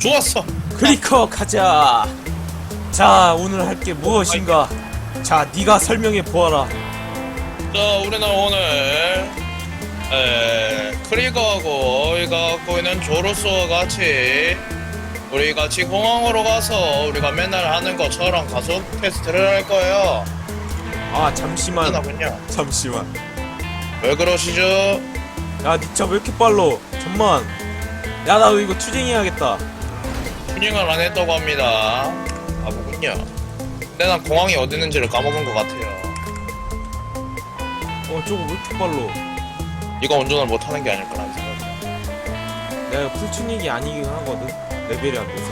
좋았어. 크리커 가자. 자 오늘 할 게 무엇인가? 자 네가 설명해 보아라. 자, 우리는 오늘 에, 크리거하고 우리가 갖고 있는 조르스와 같이 우리 같이 공항으로 가서 우리가 맨날 하는 것처럼 가속 테스트를 할 거예요. 아 잠시만 끝나군요. 잠시만. 왜 그러시죠? 야 니차 왜 이렇게 빨로? 잠만. 야 나도 이거 투쟁해야겠다. 튜닝을 안 했다고 합니다. 바보군요. 근데 난 공항이 어디 있는지를 까먹은 것 같아요. 어 저거 왜 이렇게 빨로? 이거 운전을 못 하는 게 아닐까라는 생각이. 내가 풀투닝이 아니긴 하거든. 레벨이 안 돼서.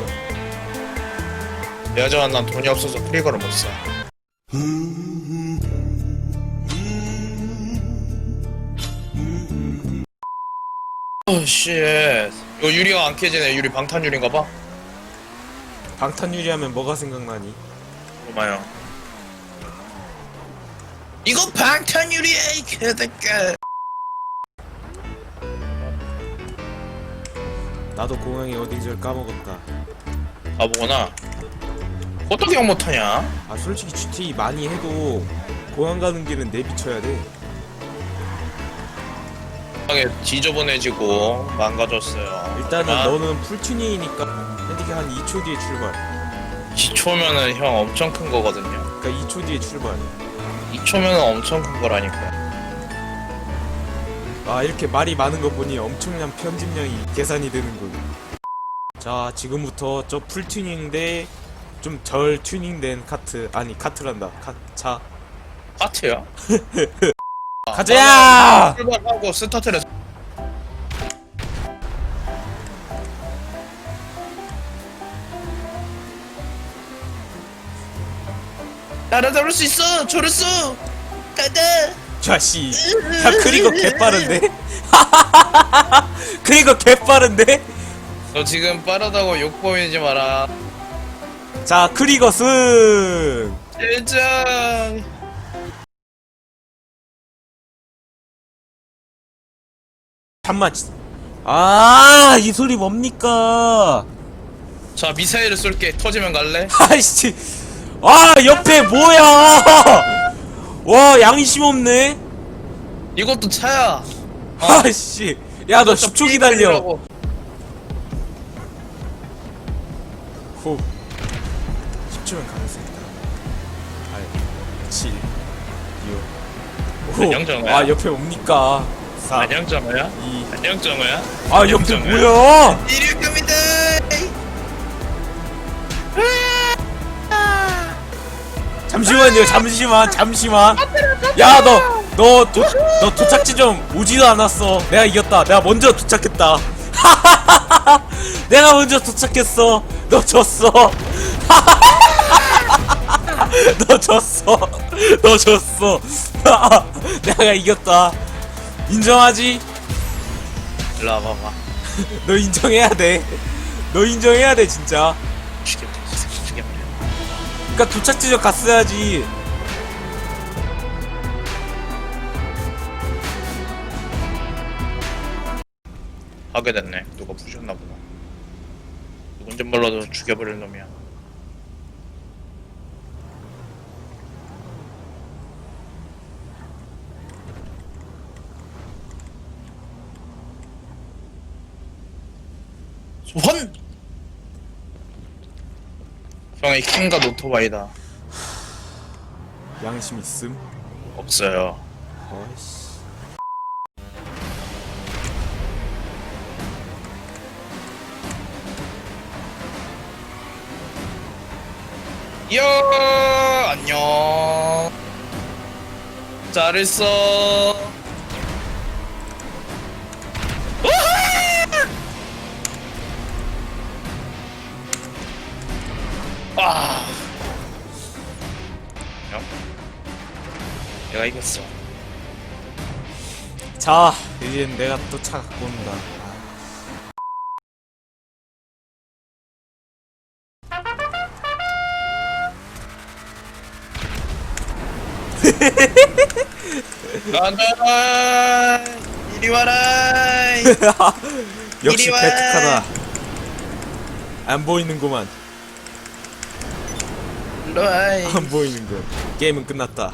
하지만 난 돈이 없어서 크리거를 못 사. 어, 씨. 이거 유리가 안 깨지네. 유리 방탄 유리인가 봐. 방탄 유리하면 뭐가 생각나니? 고마요. 이거 방탄 유리야, 이 개새끼. 나도 공항이 어딘지를 까먹었다. 바보구나. 어떻게 형 못하냐? 아 솔직히 GT 많이 해도 공항 가는 길은 내비쳐야 돼. 하게 지저분해지고 망가졌어요. 일단은 아, 너는 풀튜닝이니까 핸디캡 한 2초 뒤에 출발. 2초면은 형 엄청 큰 거거든요. 그러니까 2초 뒤에 출발. 2초면은 엄청 큰 거라니까. 아 이렇게 말이 많은 거 보니 엄청난 편집량이 계산이 되는군. 자 지금부터 저 풀튜닝 대 좀 덜 튜닝된 카트 아니 카트란다 카차 하트야? 가자! 출발하고 스타트를 따라잡을 수 있어. 조르스 가자. 자씨 야 그리고 개빠른데? 그리고 개빠른데? 너 지금 빠르다고 욕 보이지 마라. 자 크리거 승! 일장 잠만 아이 소리 뭡니까? 자 미사일을 쏠게. 터지면 갈래? 아이씨 아 옆에 뭐야? 와 양심 없네. 이것도 차야. 아이씨. 야 너 10초 기다려. 후. 10초면 가능성 있다. 8 7 6 안녕, 정우야. 아 옆에 뭡니까? 4 안녕 정우야? 2 안녕 정우야? 아 옆에. 뭐야? 이륙 갑니다 잠시만요 잠시만 잠시만. 야 너너 도, 너 도착지 좀 오지도 않았어. 내가 이겼다. 내가 먼저 도착했다. 내가 먼저 도착했어. 너 졌어. 너 졌어. 너 졌어. 내가 이겼다. 인정하지? 일로 와봐봐. 너 인정해야 돼너 인정해야 돼 진짜. 죽여버려 그니까 도착지점 갔어야지. 하게 됐네. 누가 부셨나 보다. 누군지 몰라도 죽여버릴 놈이야. 소환! 형의 킹과 노토바이다. 양심 있음? 없어요. 어이씨. 야 안녕. 잘했어 아. 야, 내가 이겼어. 자 이젠 내가 또 차 갖고 온다. 이리 와라 역시 이리 와. 베트카다. 안 보이는구만. 라이. 안 보이는군. 게임은 끝났다.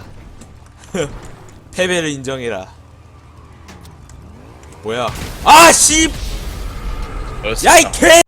패배를 인정해라. 뭐야? 아 씨! 야 이 개!